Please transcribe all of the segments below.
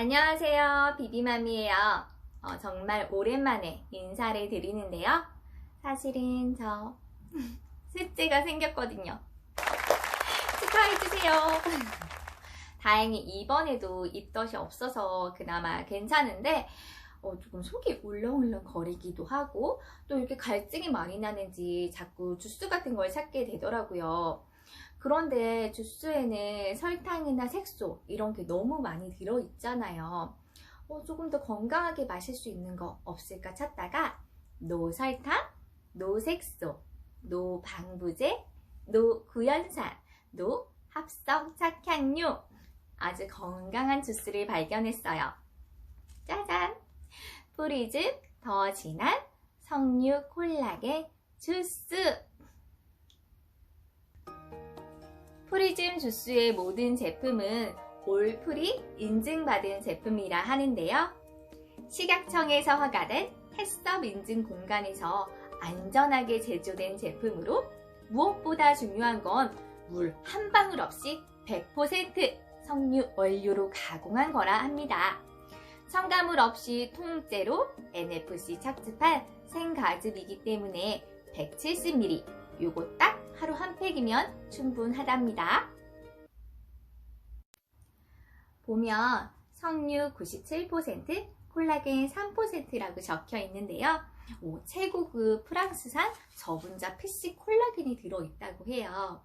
안녕하세요. 비비맘이에요. 어, 정말 오랜만에 인사를 드리는데요. 사실은 저 셋째가 생겼거든요. 축하해주세요. 다행히 이번에도 입덧이 없어서 그나마 괜찮은데 어, 조금 속이 울렁울렁 거리기도 하고 또 이렇게 갈증이 많이 나는지 자꾸 주스 같은 걸 찾게 되더라고요. 그런데 주스에는 설탕이나 색소 이런 게 너무 많이 들어있잖아요. 어, 조금 더 건강하게 마실 수 있는 거 없을까 찾다가 노설탕, 노색소, 노방부제, 노구연산, 노합성 착향류 아주 건강한 주스를 발견했어요. 짜잔! 프리즘 더 진한 석류 콜라겐 주스 프리즘 주스의 모든 제품은 올프리 인증받은 제품이라 하는데요. 식약청에서 허가된 햇섭 인증 공간에서 안전하게 제조된 제품으로 무엇보다 중요한 건 물 한 방울 없이 100% 석류 원료로 가공한 거라 합니다. 첨가물 없이 통째로 NFC 착즙한 생가즙이기 때문에 170ml, 요거 딱 하루 한 팩이면 충분하답니다. 보면 석류 97%, 콜라겐 3%라고 적혀 있는데요. 오, 최고급 프랑스산 저분자 PC 콜라겐이 들어있다고 해요.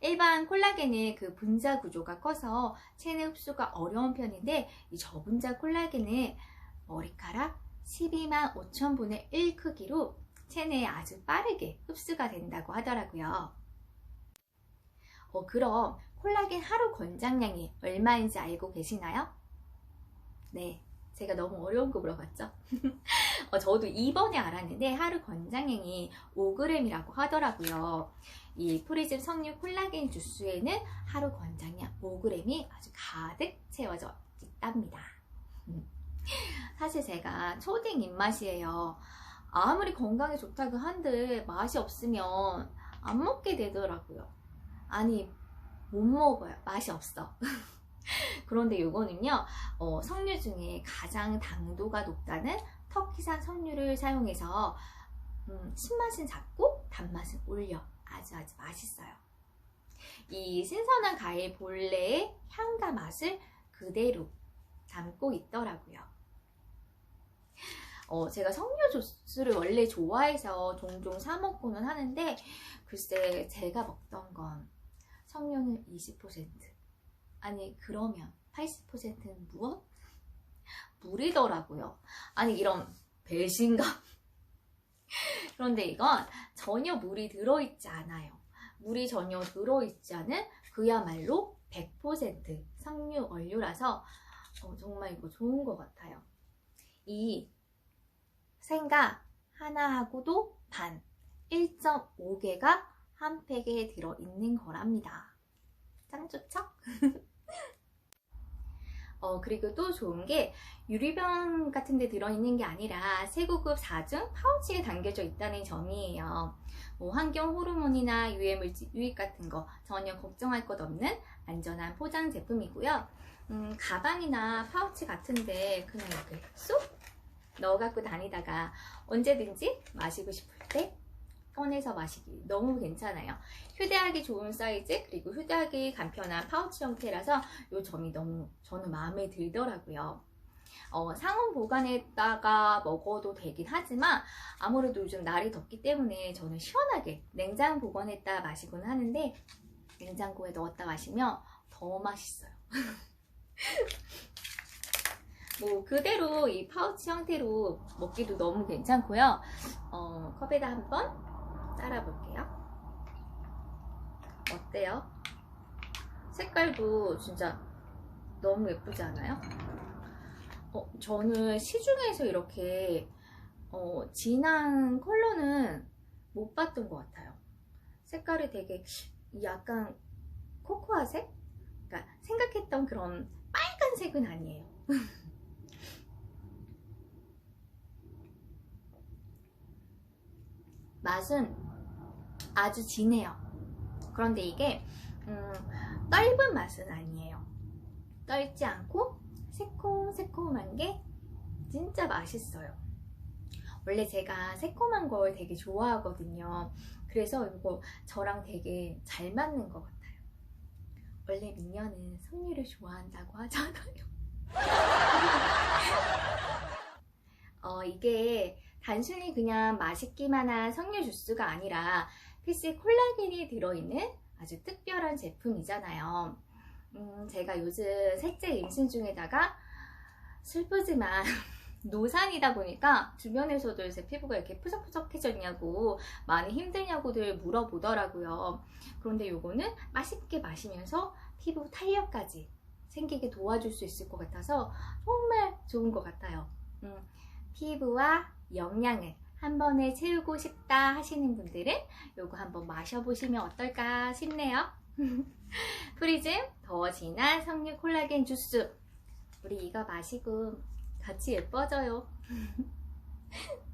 일반 콜라겐은 그 분자 구조가 커서 체내 흡수가 어려운 편인데 이 저분자 콜라겐은 머리카락 12만 5천 분의 1 크기로 체내에 아주 빠르게 흡수가 된다고 하더라고요. 어, 그럼 콜라겐 하루 권장량이 얼마인지 알고 계시나요? 네, 제가 너무 어려운 거 물어봤죠? 어, 저도 이번에 알았는데 하루 권장량이 5g이라고 하더라고요. 이 프리즘 석류 콜라겐 주스에는 하루 권장량 5g이 아주 가득 채워져 있답니다. 음. 사실 제가 초딩 입맛이에요. 아무리 건강에 좋다고 한들 맛이 없으면 안 먹게 되더라고요. 아니 못 먹어요. 맛이 없어. 그런데 이거는요 어, 석류 중에 가장 당도가 높다는 터키산 석류를 사용해서 음, 신맛은 작고 단맛은 올려 아주 아주 맛있어요. 이 신선한 과일 본래의 향과 맛을 그대로 담고 있더라고요. 어, 제가 석류 주스를 원래 좋아해서 종종 사 먹고는 하는데 글쎄 제가 먹던 건 석류는 20% 아니 그러면 80%는 무엇? 물이더라고요. 아니 이런 배신감 그런데 이건 전혀 물이 들어있지 않아요. 물이 전혀 들어있지 않은 그야말로 100% 석류 원료라서 어, 정말 이거 좋은 것 같아요. 이 생가 하나하고도 반 1.5개가 한 팩에 들어있는 거랍니다. 짱 좋죠? 어, 그리고 또 좋은 게 유리병 같은 데 들어있는 게 아니라 세고급 4중 파우치에 담겨져 있다는 점이에요. 뭐 환경 호르몬이나 유해물질 유익 같은 거 전혀 걱정할 것 없는 안전한 포장 제품이고요. 음, 가방이나 파우치 같은데 그냥 이렇게 쏙 넣어 갖고 다니다가 언제든지 마시고 싶을 때 꺼내서 마시기 너무 괜찮아요. 휴대하기 좋은 사이즈 그리고 휴대하기 간편한 파우치 형태라서 이 점이 너무 저는 마음에 들더라고요. 어, 상온 보관했다가 먹어도 되긴 하지만 아무래도 요즘 날이 덥기 때문에 저는 시원하게 냉장 보관했다 마시곤 하는데 냉장고에 넣었다 마시면 더 맛있어요. 뭐 그대로 이 파우치 형태로 먹기도 너무 괜찮고요. 어, 컵에다 한번 따라 볼게요. 어때요? 색깔도 진짜 너무 예쁘지 않아요? 어, 저는 시중에서 이렇게 어, 진한 컬러는 못 봤던 것 같아요. 색깔이 되게 약간 코코아색? 그러니까 생각했던 그런 빨간색은 아니에요. 맛은 아주 진해요. 그런데 이게 음, 떫은 맛은 아니에요. 떨지 않고 새콤새콤한 게 진짜 맛있어요. 원래 제가 새콤한 걸 되게 좋아하거든요. 그래서 이거 저랑 되게 잘 맞는 것 같아요. 원래 미녀는 석류를 좋아한다고 하잖아요. 어, 이게 단순히 그냥 맛있기만 한 석류 주스가 아니라 PC 콜라겐이 들어있는 아주 특별한 제품이잖아요. 음, 제가 요즘 셋째 임신 중에다가 슬프지만 노산이다 보니까 주변에서도 제 피부가 이렇게 푸석푸석해졌냐고 많이 힘드냐고들 물어보더라고요. 그런데 요거는 맛있게 마시면서 피부 탄력까지 생기게 도와줄 수 있을 것 같아서 정말 좋은 것 같아요. 음, 피부와 영양을 한 번에 채우고 싶다 하시는 분들은 요거 한번 마셔보시면 어떨까 싶네요. 프리즘 더 진한 석류 콜라겐 주스 우리 이거 마시고 같이 예뻐져요.